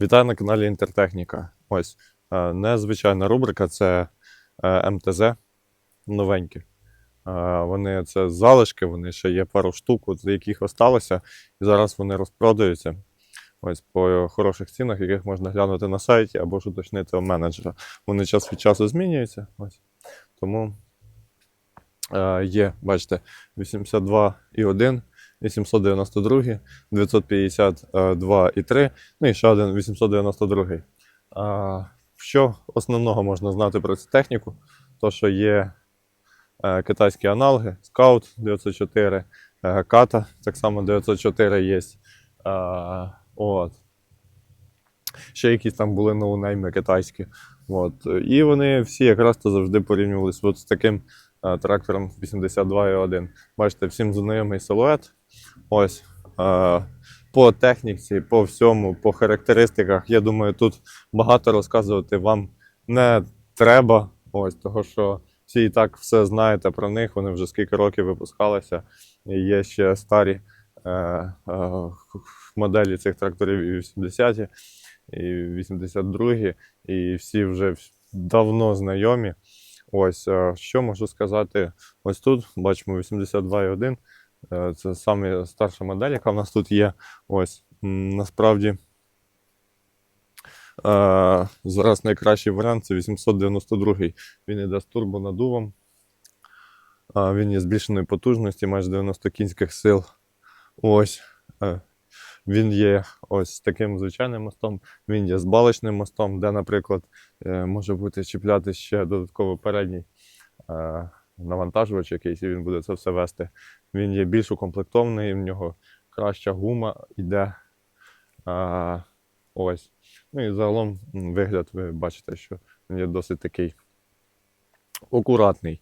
Вітаю на каналі Інтертехніка. Ось е, незвичайна рубрика це е, МТЗ новенькі. Е, Вони це залишки, вони ще є пару штук, з яких осталося, і зараз вони розпродаються. Ось по хороших цінах, яких можна глянути на сайті або ж уточнити у менеджера. Вони час від часу змінюються. Ось. Тому е, є, бачите, 82,1, 892, 952,3, ну і ще один 892. А, що основного можна знати про цю техніку? То, що є е, китайські аналоги, Scout 904, е, Kata, так само 904 є. От. Ще якісь там були ноунейми китайські. От. І вони всі якраз то завжди порівнювалися з таким трактором 82,1. Бачите, всім знайомий силует. Ось. Е, по техніці, по всьому, по характеристиках, я думаю, тут багато розказувати вам не треба. Ось, того, що всі і так все знаєте про них, вони вже скільки років випускалися. Є ще старі е, е, моделі цих тракторів і 80-ті, і 82-ті, і всі вже давно знайомі. Ось, е, що можу сказати? Ось тут бачимо 82,1. Е, Це саме старша модель, яка в нас тут є. Ось насправді. Е, зараз найкращий варіант це 892. Він іде з турбонадувом. Він є збільшеної потужності, майже 90 кінських сил. Ось. Е, він є ось таким звичайним мостом, він є з балочним мостом, де, наприклад, е, може бути чіпляти ще додатково передній е, навантажувач якийсь, і він буде це все вести. Він є більш укомплектований, в нього краща гума йде. Ось. Ну і загалом вигляд, ви бачите, що він є досить такий акуратний.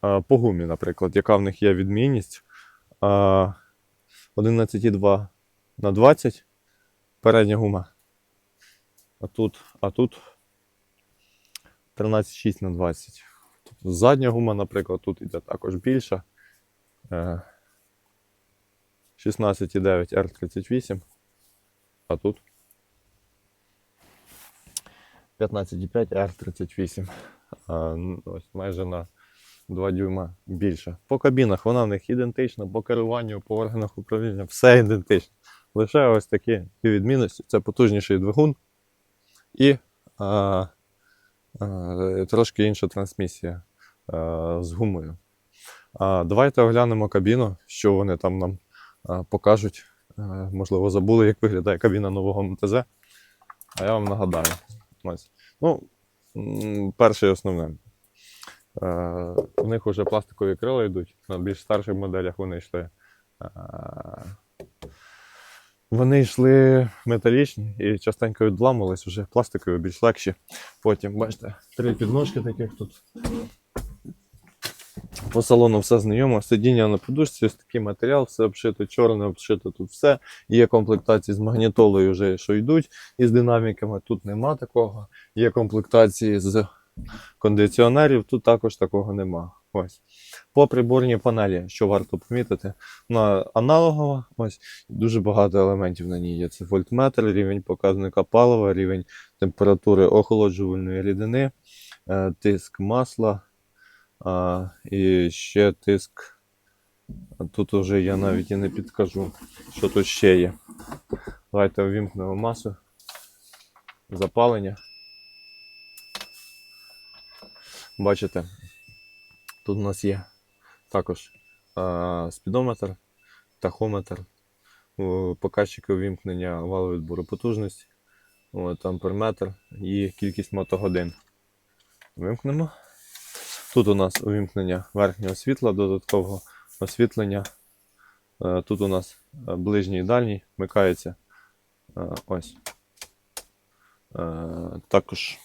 По гумі, наприклад, яка в них є відмінність. А, 11,2 на 20 передня гума. А тут, а тут 13,6 на 20. Тобто задня гума, наприклад, тут іде також більша. Е, 16,9 R38, а тут 15,5 R38. А, ну, ось майже на 2 дюйма більше. По кабінах вона в них ідентична, по керуванню, по органах управління, все ідентично. Лише ось такі відмінності. Це потужніший двигун і а, а, трошки інша трансмісія а, з гумою. А, давайте оглянемо кабіну, що вони там нам а, покажуть. А, можливо, забули, як виглядає кабіна нового МТЗ. А я вам нагадаю. Ось. Ну, перше і основне. Е, у них вже пластикові крила йдуть. На більш старших моделях вони йшли. е, Вони йшли металічні і частенько відламувались, вже пластикові більш легші. Потім, бачите, три підножки таких тут. По салону все знайомо. Сидіння на подушці, ось такий матеріал, все обшито, чорне, обшито тут все. Є комплектації з магнітолою, вже що йдуть, і з динаміками. Тут нема такого. Є комплектації з кондиціонерів, тут також такого нема. Ось. По приборній панелі, що варто помітити, вона аналогова, ось дуже багато елементів на ній є. Це вольтметр, рівень показника палива, рівень температури охолоджувальної рідини, е, тиск масла. І ще тиск. Тут уже я навіть і не підкажу, що тут ще є. Давайте увімкнемо масу. Запалення. Бачите, тут у нас є також а, спідометр, тахометр, о, показчики увімкнення валу відбору потужності, от, амперметр і кількість мотогодин. Вимкнемо. Тут у нас увімкнення верхнього світла, додаткового освітлення. Е, Тут у нас е, ближній і дальній вмикається. Е, Ось. Е, Також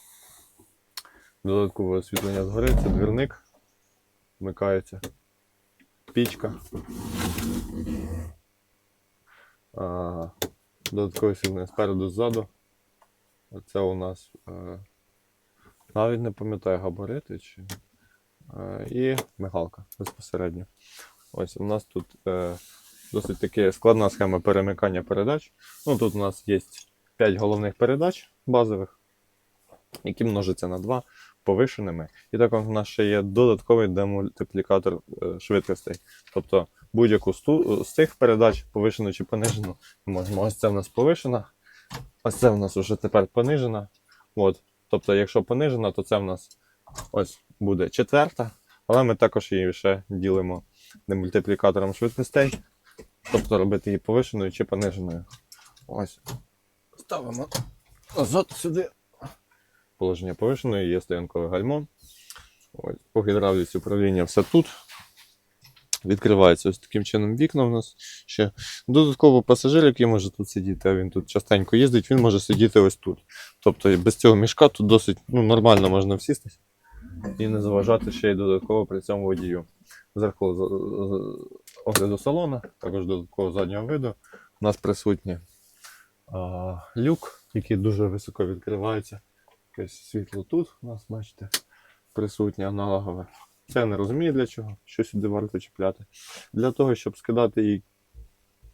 додаткове освітлення згори, це двірник. Вмикається. Пічка. Е, Додаткове освітлення спереду ззаду. Це у нас е, навіть не пам'ятаю габарити чи. Е, і мигалка безпосередньо. Ось у нас тут е, досить таки складна схема перемикання передач. Ну, тут у нас є 5 головних передач базових, які множаться на 2 повишеними. І також в нас ще є додатковий демультиплікатор е, швидкостей. Тобто будь-яку з ту- з цих передач, повишену чи понижену, ми можемо. Ось це в нас повишена, ось це в нас вже тепер понижена. От. Тобто, якщо понижена, то це в нас ось буде четверта, але ми також її ще ділимо демультиплікатором швидкостей. Тобто робити її повишеною чи пониженою. Ось. Ставимо назад сюди. Положення повишеної, є стоянкове гальмо. Ось. По гідравліці управління все тут. Відкривається ось таким чином вікна у нас ще. Додатково пасажир, який може тут сидіти, а він тут частенько їздить, він може сидіти ось тут. Тобто без цього мішка тут досить ну, нормально можна всістись і не заважати ще й додатково при цьому водію. Зеркало огляду салона, також додатково заднього виду. У нас присутнє а, люк, який дуже високо відкривається. Якесь світло тут у нас, бачите, присутнє аналогове. Це не розумію для чого, що сюди варто чіпляти. Для того, щоб скидати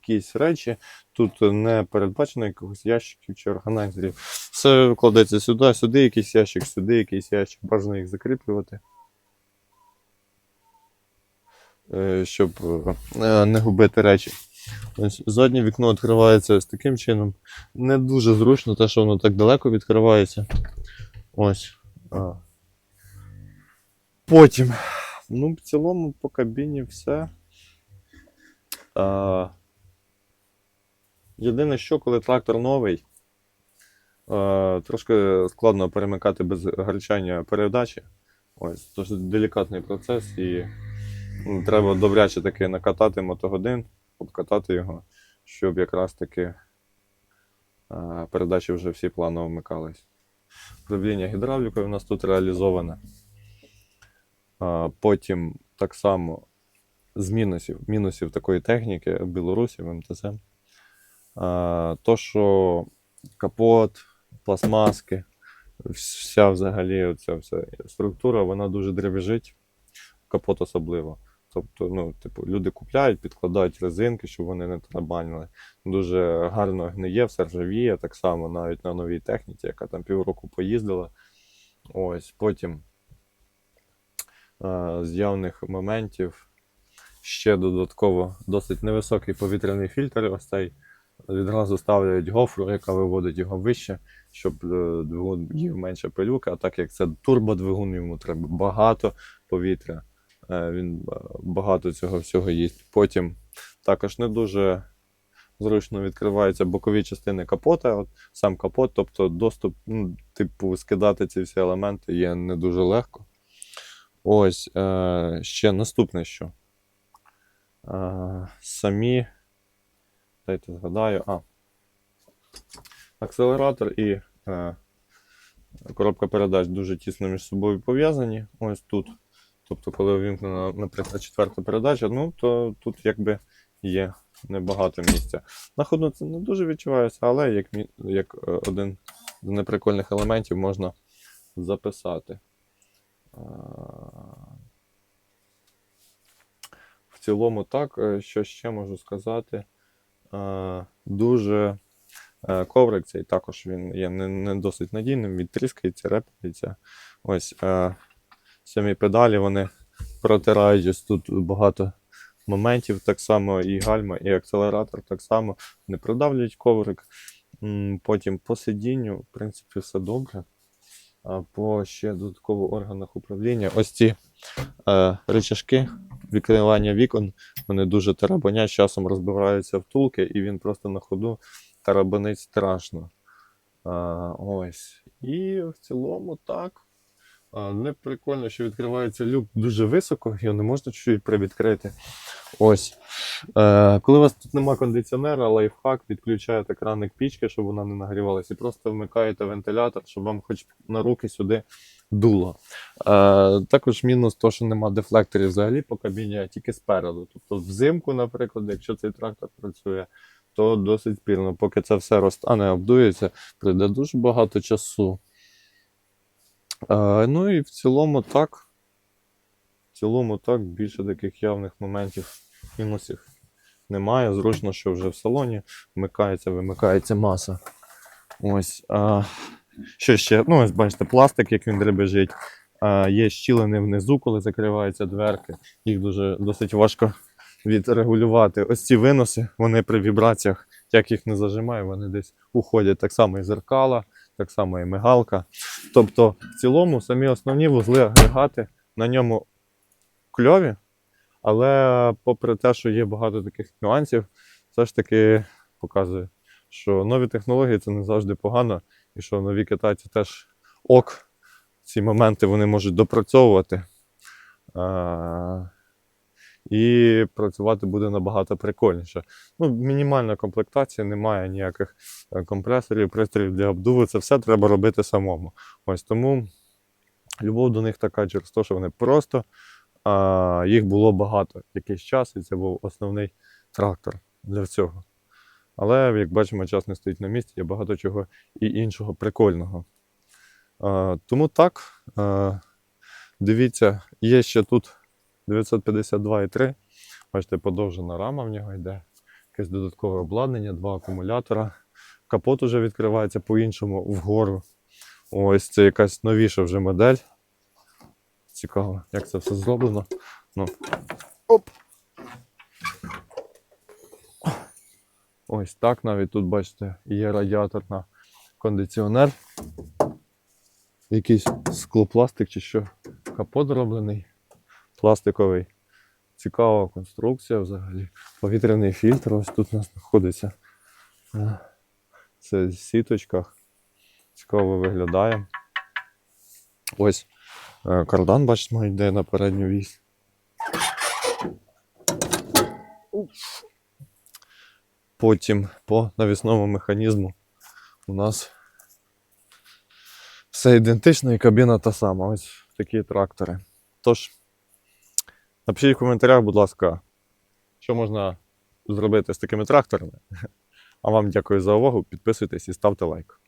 якісь речі, тут не передбачено якихось ящиків чи органайзерів. Все кладеться сюди, сюди якийсь ящик, сюди якийсь ящик, бажано їх закріплювати. Е, Щоб е, не губити речі. Ось заднє вікно відкривається ось таким чином. Не дуже зручно, те, що воно так далеко відкривається. Ось. А. Потім. Ну, в цілому по кабіні все. А, єдине, що коли трактор новий, а, трошки складно перемикати без гарчання передачі. Ось, тож делікатний процес і ну, треба добряче таки накатати мотогодин, обкатати його, щоб якраз таки а, передачі вже всі планово вмикались. Управління гідравлікою у нас тут реалізоване. Потім так само з мінусів, мінусів такої техніки в Білорусі, в МТЗ. То, що капот, пластмаски, вся взагалі оця вся структура, вона дуже дребіжить, капот особливо. Тобто, ну, типу, люди купляють, підкладають резинки, щоб вони не тарабанили. Дуже гарно гниє, все ржавіє, так само навіть на новій техніці, яка там півроку поїздила. Ось, потім е, з явних моментів ще додатково досить невисокий повітряний фільтр. Ось цей відразу ставлять гофру, яка виводить його вище, щоб е, двигун їв менше пилюки. А так як це турбодвигун, йому треба багато повітря. Е, Він е, багато цього всього їсть. Потім також не дуже зручно відкриваються бокові частини капота. От сам капот, тобто доступ, ну, типу, скидати ці всі елементи є не дуже легко. Ось е, ще наступне що. Е, самі. Дайте згадаю. А. Акселератор і е, коробка передач дуже тісно між собою пов'язані. Ось тут. Тобто, коли увімкнена, наприклад, четверта передача, ну, то тут якби є небагато місця. На ходу це не дуже відчувається, але як, як е, один з неприкольних елементів можна записати. В цілому так, е, що ще можу сказати. Дуже е, коврик цей також він є не, досить надійним, відтріскається, репається. Ось самі педалі вони протирають ось тут багато моментів, так само і гальма, і акселератор так само не продавлюють коврик. Потім по сидінню, в принципі, все добре. А по ще додатково органах управління. Ось ці е, рычажки відкривання вікон, вони дуже тарабанять, часом розбиваються втулки, і він просто на ходу тарабанить страшно. А, ось. І в цілому так. Не прикольно, що відкривається люк дуже високо, його не можна чуть привідкрити. Ось. Е, коли у вас тут нема кондиціонера, лайфхак, відключаєте краник пічки, щоб вона не нагрівалася, і просто вмикаєте вентилятор, щоб вам хоч на руки сюди дуло. Е, також мінус то, що нема дефлекторів взагалі по кабіні, а тільки спереду. Тобто взимку, наприклад, якщо цей трактор працює, то досить спірно. Поки це все розтане, обдується, прийде дуже багато часу. Ну і в цілому так. В цілому так, більше таких явних моментів, мінусів немає. Зручно, що вже в салоні вмикається, вимикається маса Ось. А, що ще? Ну, ось бачите, пластик, як він дребежить. А, є щілини внизу, коли закриваються дверки. Їх дуже досить важко відрегулювати. Ось ці виноси, вони при вібраціях, як їх не зажимаю, вони десь уходять. Так само і зеркала, так само і мигалка. Тобто, в цілому, самі основні вузли агрегати на ньому кльові, але попри те, що є багато таких нюансів, все ж таки показує, що нові технології це не завжди погано, і що нові китайці теж ок. Ці моменти вони можуть допрацьовувати. І працювати буде набагато прикольніше. Ну, мінімальна комплектація, немає ніяких е, компресорів, пристроїв для обдуву. Це все треба робити самому. Ось тому любов до них така через те, що вони просто а, їх було багато якийсь час, і це був основний трактор для цього. Але, як бачимо, час не стоїть на місці, є багато чого і іншого прикольного. Тому так, дивіться, є ще тут 952,3. Бачите, подовжена рама в нього йде. Якесь додаткове обладнання, два акумулятора. Капот уже відкривається по-іншому вгору. Ось це якась новіша вже модель. Цікаво, як це все зроблено. Ну. Оп. Ось так навіть тут, бачите, є радіатор на кондиціонер. Якийсь склопластик чи що. Капот зроблений. Пластиковий. Цікава конструкція взагалі. Повітряний фільтр ось тут у нас знаходиться. Е, Це в сіточках. Цікаво виглядає. Ось е, кардан, бачимо, йде на передню вісь. Потім по навісному механізму у нас все ідентично і кабіна та сама. Ось такі трактори. Тож, напишіть в коментарях, будь ласка, що можна зробити з такими тракторами. А вам дякую за увагу. Підписуйтесь і ставте лайк.